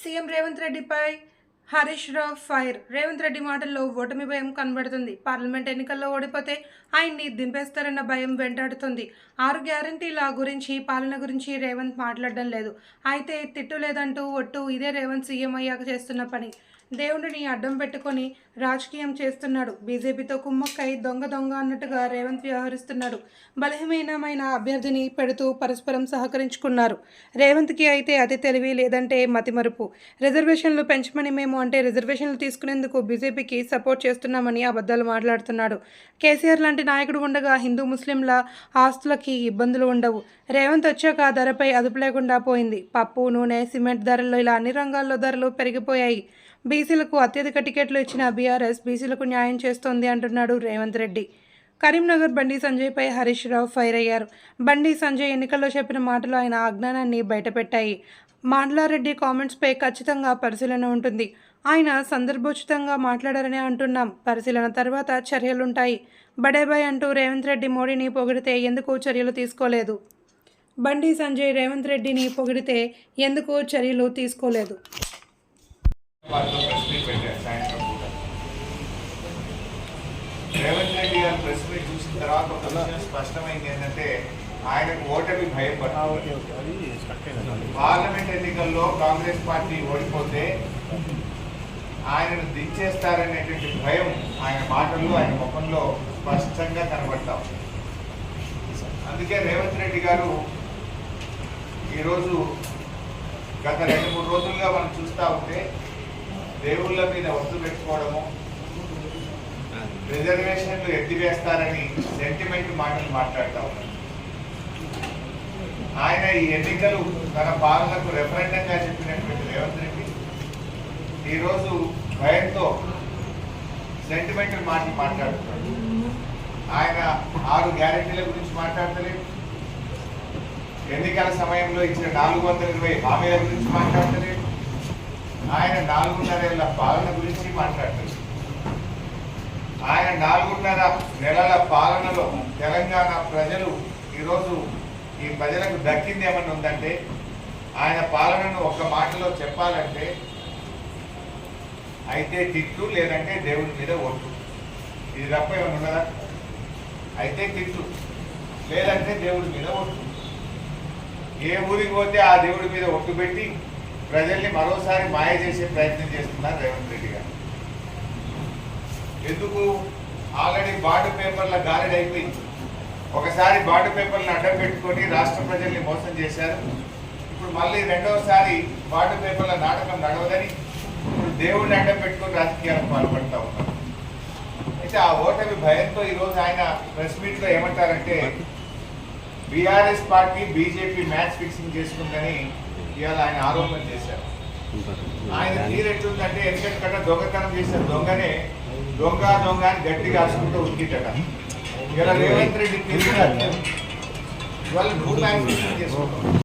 CM Revanth రెడ్డిపై Harish Rao fire. Revanth Reddy మాటల్లో ఓటమి భయం కనబడుతుంది. పార్లమెంట్ ఎన్నికల్లో ఓడిపోతే ఆయన్ని దింపేస్తారన్న భయం వెంటాడుతుంది. ఆరు గ్యారంటీల గురించి పాలన గురించి రేవంత్ మాట్లాడడం లేదు. అయితే తిట్టు లేదంటూ ఒట్టు ఇదే రేవంత్ సీఎం అయ్యాక చేస్తున్న పని. దేవుడిని అడ్డం పెట్టుకొని రాజకీయం చేస్తున్నాడు. బీజేపీతో కుమ్మక్కై దొంగ దొంగ అన్నట్టుగా రేవంత్ వ్యవహరిస్తున్నాడు. బలహీనమైన అభ్యర్థిని పెడుతూ పరస్పరం సహకరించుకున్నారు. రేవంత్కి అయితే అతి తెలివి లేదంటే మతిమరుపు. రిజర్వేషన్లు పెంచమని మేము అంటే రిజర్వేషన్లు తీసుకునేందుకు బీజేపీకి సపోర్ట్ చేస్తున్నామని అబద్ధాలు మాట్లాడుతున్నాడు. కేసీఆర్ లాంటి నాయకుడు ఉండగా హిందూ ముస్లింల ఆస్తులకి ఇబ్బందులు ఉండవు. రేవంత్ వచ్చాక ధరపై అదుపు లేకుండా పోయింది. పప్పు నూనె సిమెంట్ ధరలు ఇలా అన్ని రంగాల్లో ధరలు పెరిగిపోయాయి. బీసీలకు అత్యధిక టికెట్లు ఇచ్చిన బీఆర్ఎస్ బీసీలకు న్యాయం చేస్తోంది అంటున్నాడు రేవంత్ రెడ్డి. కరీంనగర్ బండి సంజయ్పై హరీష్ రావు ఫైర్ అయ్యారు. బండి సంజయ్ ఎన్నికల్లో చెప్పిన మాటలు ఆయన అజ్ఞానాన్ని బయటపెట్టాయి. మాండ్లారెడ్డి కామెంట్స్పై ఖచ్చితంగా పరిశీలన ఉంటుంది. ఆయన సందర్భోచితంగా మాట్లాడారని అంటున్నాం. పరిశీలన తర్వాత చర్యలుంటాయి. బడేబాయ్ అంటూ రేవంత్ రెడ్డి మోడీని పొగిడితే ఎందుకు చర్యలు తీసుకోలేదు? బండి సంజయ్ రేవంత్ రెడ్డిని పొగిడితే ఎందుకు చర్యలు తీసుకోలేదు? రేవంత్ రెడ్డి గారు ప్రెస్ మీట్ చూసిన తర్వాత ఒక విషయం స్పష్టమైంది ఏంటంటే ఆయనకు ఓటమి భయం పడుతుంది పార్లమెంట్ ఎన్నికల్లో కాంగ్రెస్ పార్టీ ఓడిపోతే ఆయనను దించేస్తారనేటువంటి భయం ఆయన మాటల్లో ఆయన ముఖంలో స్పష్టంగా కనబడతా. అందుకే రేవంత్ రెడ్డి గారు ఈరోజు గత రెండు మూడు రోజులుగా మనం చూస్తూ ఉంటే దేవుళ్ళ మీద ఒత్తు పెట్టుకోవడము రిజర్వేషన్లు ఎత్తివేస్తారని సెంటిమెంట్ మాటలు మాట్లాడుతూ ఉన్నారు. ఆయన ఈ ఎన్నికలు తన పాలనకు రెఫరెండంగా చెప్పినటువంటి రేవంత్ రెడ్డి ఈరోజు భయంతో సెంటిమెంటల్ మాటలు మాట్లాడుతున్నాడు. ఆయన ఆరు గ్యారెంటీల గురించి మాట్లాడతలేదు. ఎన్నికల సమయంలో ఇచ్చిన నాలుగు వందల ఇరవై హామీల గురించి మాట్లాడతలేదు. ఆయన నాలుగున్నరేళ్ళ పాలన గురించి మాట్లాడలేదు ఆయన నాలుగున్నర నెలల పాలనలో తెలంగాణ ప్రజలు ఈరోజు ఈ ప్రజలకు దక్కింది ఏమన్నా ఉందంటే ఆయన పాలనను ఒక మాటలో చెప్పాలంటే అయితే తిట్టు లేదంటే దేవుడి మీద ఒట్టు. ఇది తప్ప ఏమన్నా ఉన్నదా? అయితే తిట్టు లేదంటే దేవుడి మీద ఒట్టు. ఏ ఊరికి పోతే ఆ దేవుడి మీద ఒట్టు పెట్టి ప్రజల్ని మరోసారి మాయ చేసే ప్రయత్నం చేస్తున్నారు రేవంత్ రెడ్డి గారు. ఎందుకు? ఆల్రెడీ బాండ్ పేపర్ల గాలిడైపోయింది అయిపోయింది ఒకసారి బాండ్ పేపర్లను అడ్డం పెట్టుకొని రాష్ట్ర ప్రజల్ని మోసం చేశారు. ఇప్పుడు మళ్ళీ రెండవసారి బాండ్ పేపర్ల నాటకం నడవదని ఇప్పుడు దేవుడిని అడ్డం పెట్టుకొని రాజకీయాలకు పాల్పడతా ఉన్నారు. అయితే ఆ ఓటమి భయంతో ఈరోజు ఆయన ప్రెస్ మీట్లో ఏమంటారంటే BRS party BJP match fixing చేసుకుందని ఇవాళ ఆయన ఆరోపణ చేశారు. ఆయన తీరెట్లుందంటే ఎందుకంటే దొంగతనం చేశారు. దొంగనే దొంగ దొంగ అని గట్టిగా అరుచుకుంటూ ఉంటుందట ఇలా రేవంత్ రెడ్డి తీరు ఇవాళ